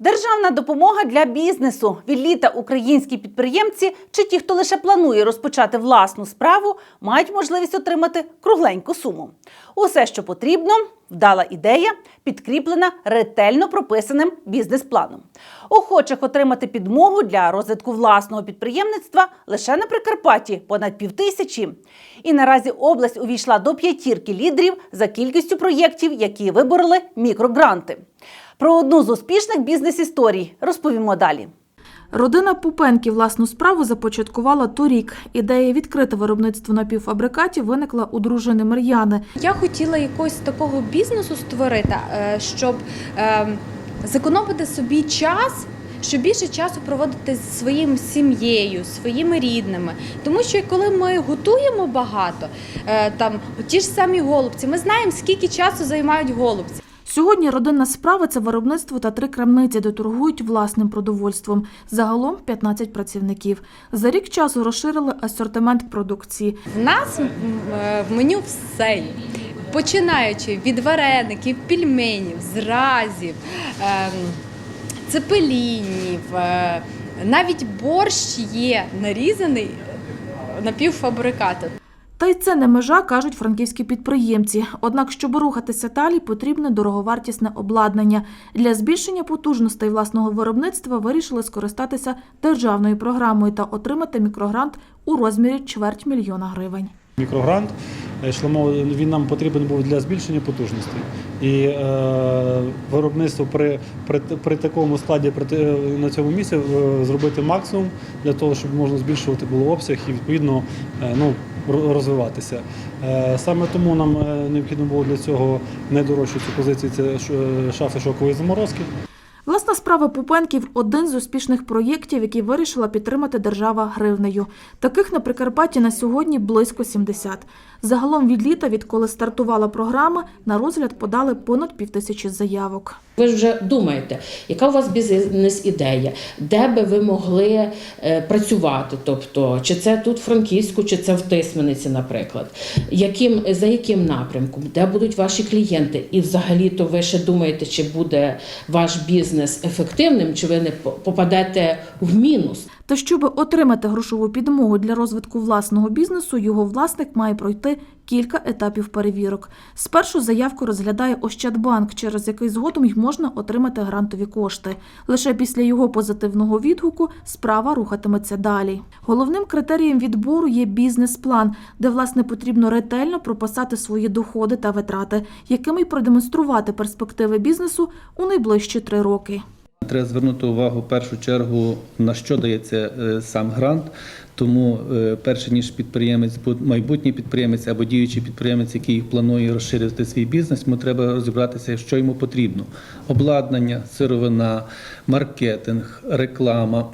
Державна допомога для бізнесу. Від літа українські підприємці чи ті, хто лише планує розпочати власну справу, мають можливість отримати кругленьку суму. Усе, що потрібно, вдала ідея, підкріплена ретельно прописаним бізнес-планом. Охочих отримати підмогу для розвитку власного підприємництва лише на Прикарпатті понад півтисячі. І наразі область увійшла до п'ятірки лідерів за кількістю проєктів, які вибороли мікрогранти. Про одну з успішних бізнес-історій розповімо далі. Родина Пупенків власну справу започаткувала торік. Ідея відкрити виробництво напівфабрикатів виникла у дружини Мар'яни. Я хотіла якогось такого бізнесу створити, е, щоб е, зекономити собі час. Щоб більше часу проводити зі своїм сім'єю, своїми рідними, тому що коли ми готуємо багато, е, там ті ж самі голубці, ми знаємо, скільки часу займають голубці. Сьогодні родинна справа це виробництво та три крамниці, де торгують власним продовольством. Загалом 15 працівників. За рік часу розширили асортимент продукції. В нас е, в меню все. Починаючи від вареників, пельменів, зразів, ем, цепелінів, е, навіть борщ є нарізаний напівфабрикати. Та й це не межа, кажуть франківські підприємці. Однак, щоб рухатися далі, потрібне дороговартісне обладнання. Для збільшення потужностей власного виробництва вирішили скористатися державною програмою та отримати мікрогрант у розмірі чверть мільйона гривень. Мікрогрант е, він нам потрібен був для збільшення потужностей. І е, виробництво при, при, при такому складі при, на цьому місці е, зробити максимум для того, щоб можна збільшувати було обсяг і відповідно е, ну, розвиватися. Е, саме тому нам е, необхідно було для цього найдорожчу цю позицію це е, шафи шокової заморозки. Власна справа Пупенків один з успішних проєктів, які вирішила підтримати держава гривнею. Таких на Прикарпатті на сьогодні близько 70. Загалом від літа, відколи стартувала програма, на розгляд подали понад півтисячі заявок. Ви вже думаєте, яка у вас бізнес-ідея, де би ви могли е, працювати? Тобто, чи це тут Франківську, чи це в Тисмениці, наприклад, яким, за яким напрямком, де будуть ваші клієнти? І взагалі то ви ще думаєте, чи буде ваш бізнес ефективним, чи ви не попадете в мінус? Та щоб отримати грошову підмогу для розвитку власного бізнесу, його власник має пройти кілька етапів перевірок. Спершу заявку розглядає Ощадбанк, через який згодом й можна отримати грантові кошти. Лише після його позитивного відгуку справа рухатиметься далі. Головним критерієм відбору є бізнес-план, де власне потрібно ретельно прописати свої доходи та витрати, якими й продемонструвати перспективи бізнесу у найближчі три роки. Треба звернути увагу в першу чергу на що дається е, сам грант. Тому е, перше ніж підприємець, бу- майбутній підприємець або діючий підприємець, який планує розширити свій бізнес, йому треба розібратися, що йому потрібно: обладнання, сировина, маркетинг, реклама.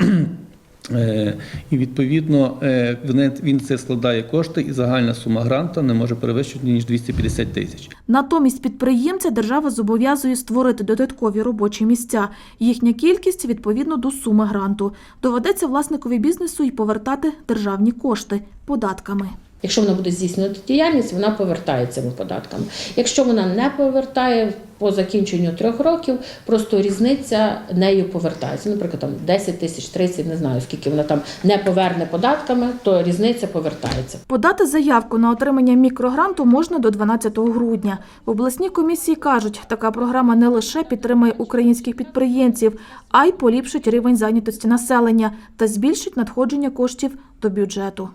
Е, І відповідно е, він- це складає кошти, і загальна сума гранта не може перевищувати ніж 250 тисяч. Натомість підприємця держава зобов'язує створити додаткові робочі місця. Їхня кількість відповідно до суми гранту. Доведеться власникові бізнесу й повертати державні кошти податками. Якщо вона буде здійснювати діяльність, вона повертає цими податками. Якщо вона не повертає по закінченню трьох років, просто різниця нею повертається. Наприклад, там 10 тисяч 30, не знаю скільки вона там не поверне податками, то різниця повертається. Подати заявку на отримання мікрогранту можна до 12 грудня. В обласній комісії кажуть, така програма не лише підтримує українських підприємців, а й поліпшить рівень зайнятості населення та збільшить надходження коштів до бюджету.